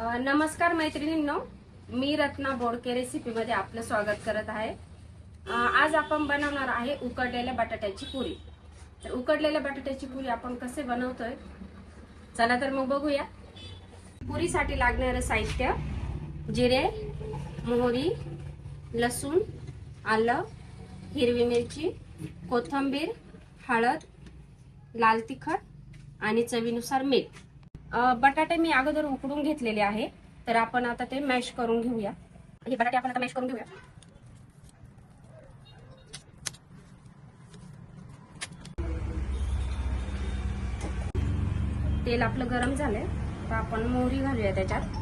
नमस्कार मैत्रिणींनो मी रत्ना बोडके रेसिपीमध्ये आपलं स्वागत करत आहे. आज आपण बनवणार आहे उकडलेल्या बटाट्याची पुरी. तर उकडलेल्या बटाट्याची पुरी आपण कसे बनवतोय चला तर मग बघूया. पुरीसाठी लागणारं साहित्य जिरे मोहरी लसूण आलं हिरवी मिरची कोथिंबीर हळद लाल तिखट आणि चवीनुसार मीठ. बटाटे मी अगोदर उकडून घेतलेले आहे. तर आपण आता ते मॅश करून घेऊया. हे बटाटे आपण आता मॅश करून घेऊया. तेल आपलं गरम झालंय. तर आपण मोहरी घालूया त्याच्यात.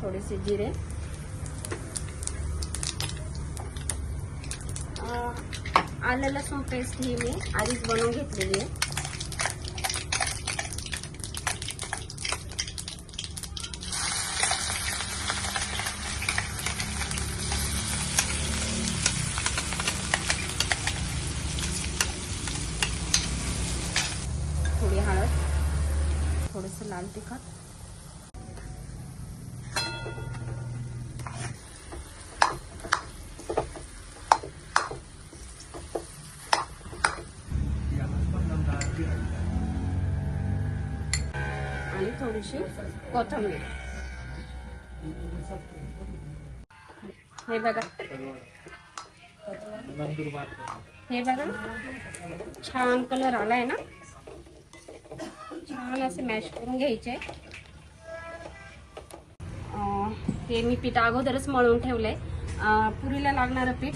थोडेसे जिरे. आलं लसूण पेस्ट ही मी आधीच बनवून घेतलेली आहे. थोडी हळद थोडंसं लाल तिखट. थोडीशी कोथिंबीर. हे बघा. हे बघा. छान कलर आलाय ना? छान असे मॅश करून घ्यायचे. ते हे मी पीठ अगोदरच मळून ठेवलंय. पुरीला लागणारं पीठ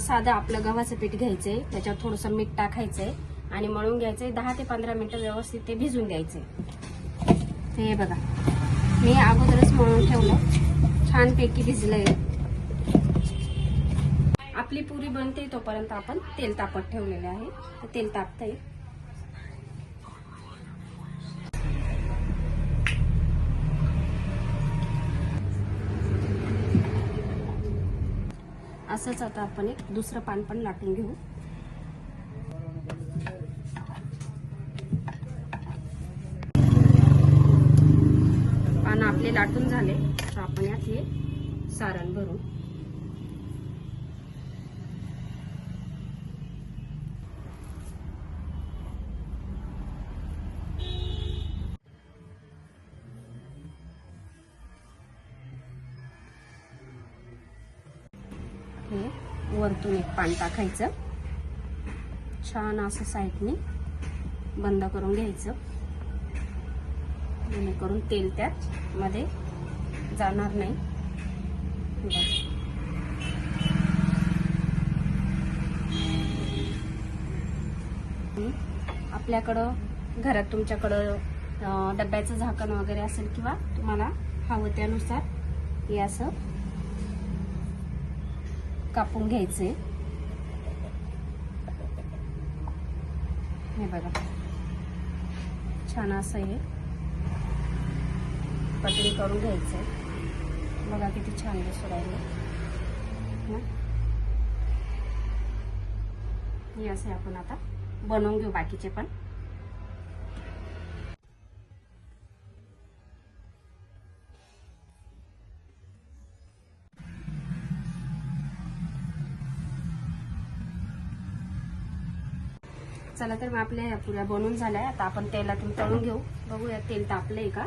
साधं आपलं गव्हाचं पीठ घ्यायचंय. त्याच्यावर थोडंसं मीठ टाकायचंय. आणि मळून घ्यायचंय. दहा ते पंधरा मिनिटं व्यवस्थित ते भिजून द्यायचंय हे बघा. मी अगोदरच मळून ठेवलं. छानपैकी भिजलंय. आपली पुरी बनते तोपर्यंत आपण तेल तापत ठेवलेले आहे. तर तेल तापता येईल असंच आता आपण एक दुसरं पान पण लाटून घेऊ पानं आपले लाटून झाले. तर आपण यात हे सारण भरू हे वरतून एक पान टाकायचं. छान असं साईडने बंद करून घ्यायचं. जेणेकरून तेल त्यात मध्ये जाणार नाही. आपल्याकडं घरात तुमच्याकडं डब्याचं झाकण वगैरे असेल किंवा तुम्हाला हवं त्यानुसार हे असं कापून घ्यायचे हे बघा. छान असं हे. कटिंग करून घ्यायचंय बघा किती छान दिसू राहिले. हे? असे आपण आता बनवून घेऊ बाकीचे पण. चला तर मग आपल्या ह्या पुऱ्या बनवून झाल्या. आता आपण तेलातून तळून घेऊ. बघूया तेल तापलंय का?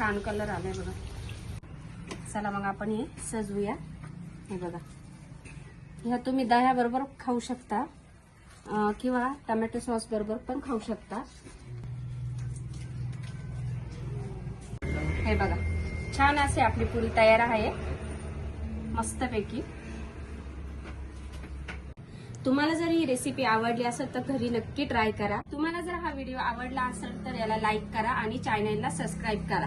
छान कलर आलाय बघा. चला मग आपण हे सजवूया. हे बघा. ह्या तुम्ही दह्याबरोबर खाऊ शकता. किंवा टोमॅटो सॉस बरोबर पण खाऊ शकता. हे बघा. छान असे आपली पुरी तयार आहे. मस्तपैकी. तुम्हाला जर ही रेसिपी आवडली असेल तर घरी नक्की ट्राय करा. तुम्हाला जर हा व्हिडिओ आवडला असेल तर याला लाईक करा आणि चॅनलला सबस्क्राईब करा.